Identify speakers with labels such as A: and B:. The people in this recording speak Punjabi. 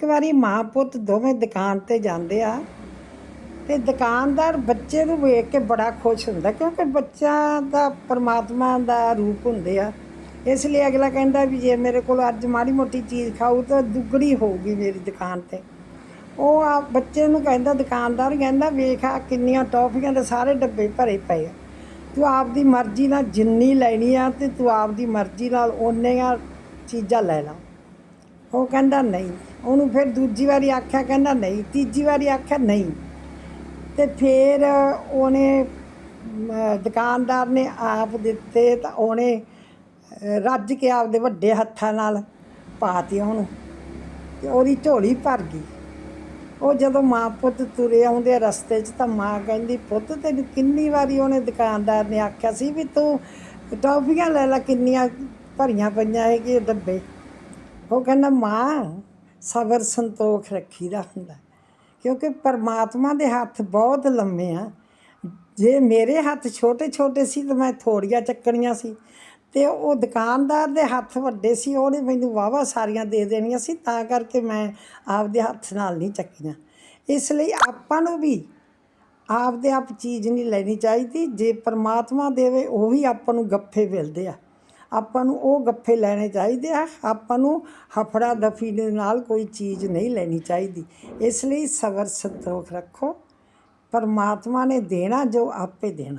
A: ਇੱਕ ਵਾਰੀ ਮਾਂ ਪੁੱਤ ਦੋਵੇਂ ਦੁਕਾਨ ਤੇ ਜਾਂਦੇ ਆ ਤੇ ਦੁਕਾਨਦਾਰ ਬੱਚੇ ਨੂੰ ਵੇਖ ਕੇ ਬੜਾ ਖੁਸ਼ ਹੁੰਦਾ ਕਿਉਂਕਿ ਬੱਚਾ ਦਾ ਪਰਮਾਤਮਾ ਦਾ ਰੂਪ ਹੁੰਦੇ ਆ। ਇਸ ਲਈ ਅਗਲਾ ਕਹਿੰਦਾ ਵੀ ਜੇ ਮੇਰੇ ਕੋਲ ਅੱਜ ਮਾੜੀ ਮੋਟੀ ਚੀਜ਼ ਖਾਊ ਤਾਂ ਦੁੱਗਣੀ ਹੋਊਗੀ ਮੇਰੀ ਦੁਕਾਨ ਤੇ। ਉਹ ਆ ਬੱਚੇ ਨੂੰ ਕਹਿੰਦਾ, ਦੁਕਾਨਦਾਰ ਕਹਿੰਦਾ, ਵੇਖ ਆ ਕਿੰਨੀਆਂ ਟੌਫੀਆਂ ਦੇ ਸਾਰੇ ਡੱਬੇ ਭਰੇ ਪਏ ਆ। ਤੂੰ ਆਪਦੀ ਮਰਜ਼ੀ ਨਾਲ ਜਿੰਨੀ ਲੈਣੀ ਆ ਤੇ ਤੂੰ ਆਪਦੀ ਮਰਜ਼ੀ ਨਾਲ ਓਨੀਆਂ ਚੀਜ਼ਾਂ ਲੈ ਲਾ। ਉਹ ਕਹਿੰਦਾ ਨਹੀਂ। ਉਹਨੂੰ ਫਿਰ ਦੂਜੀ ਵਾਰੀ ਆਖਿਆ ਕਹਿੰਦਾ ਨਹੀਂ। ਤੀਜੀ ਵਾਰੀ ਆਖਿਆ ਨਹੀਂ। ਤੇ ਫਿਰ ਉਹਨੇ ਦੁਕਾਨਦਾਰ ਨੇ ਆਪ ਦਿੱਤੇ ਤਾਂ ਉਹਨੇ ਰੱਜ ਕੇ ਆਪਦੇ ਵੱਡੇ ਹੱਥਾਂ ਨਾਲ ਪਾਤੀ ਉਹਨੂੰ। ਤੇ ਉਹਦੀ ਝੋਲੀ ਭਰ ਗਈ। ਉਹ ਜਦੋਂ ਮਾਂ ਪੁੱਤ ਤੁਰੇ ਆਉਂਦੇ ਆ ਰਸਤੇ 'ਚ ਤਾਂ ਮਾਂ ਕਹਿੰਦੀ, ਪੁੱਤ, ਤੈਨੂੰ ਕਿੰਨੀ ਵਾਰੀ ਉਹਨੇ ਦੁਕਾਨਦਾਰ ਨੇ ਆਖਿਆ ਸੀ ਵੀ ਤੂੰ ਟੌਫੀਆਂ ਲੈ ਲੈ ਕਿੰਨੀਆਂ ਭਰੀਆਂ ਪਈਆਂ ਹੈਗੀਆਂ ਡੱਬੇ? ਉਹ ਕਹਿੰਦਾ, ਮਾਂ, ਸਬਰ ਸੰਤੋਖ ਰੱਖੀਦਾ ਹੁੰਦਾ। ਕਿਉਂਕਿ ਪਰਮਾਤਮਾ ਦੇ ਹੱਥ ਬਹੁਤ ਲੰਮੇ ਆ। ਜੇ ਮੇਰੇ ਹੱਥ ਛੋਟੇ ਛੋਟੇ ਸੀ ਤਾਂ ਮੈਂ ਥੋੜੀਆਂ ਚੱਕਣੀਆਂ ਸੀ। ਤੇ ਉਹ ਦੁਕਾਨਦਾਰ ਦੇ ਹੱਥ ਵੱਡੇ ਸੀ, ਉਹਨੇ ਮੈਨੂੰ ਵਾਵਾ ਸਾਰੀਆਂ ਦੇ ਦੇਣੀਆਂ ਸੀ, ਤਾਂ ਕਰਕੇ ਮੈਂ ਆਪਦੇ ਹੱਥ ਨਾਲ ਨਹੀਂ ਚੱਕੀਆਂ। ਇਸ ਲਈ ਆਪਾਂ ਨੂੰ ਵੀ ਆਪਦੇ ਆਪ ਚੀਜ਼ ਨਹੀਂ ਲੈਣੀ ਚਾਹੀਦੀ। ਜੇ ਪਰਮਾਤਮਾ ਦੇਵੇ, ਉਹੀ ਆਪਾਂ ਨੂੰ ਗੱਫੇ ਮਿਲਦੇ ਆ। ਆਪਾਂ ਨੂੰ ਉਹ ਗੱਫੇ ਲੈਣੇ ਚਾਹੀਦੇ ਆ। ਆਪਾਂ ਨੂੰ ਹਫੜਾ ਦਫੀ ਦੇ ਨਾਲ ਕੋਈ ਚੀਜ਼ ਨਹੀਂ ਲੈਣੀ ਚਾਹੀਦੀ। ਇਸ ਲਈ ਸਬਰ ਸੰਤੋਖ ਰੱਖੋ। ਪਰਮਾਤਮਾ ਨੇ ਦੇਣਾ ਜੋ ਆਪੇ ਦੇਣਾ।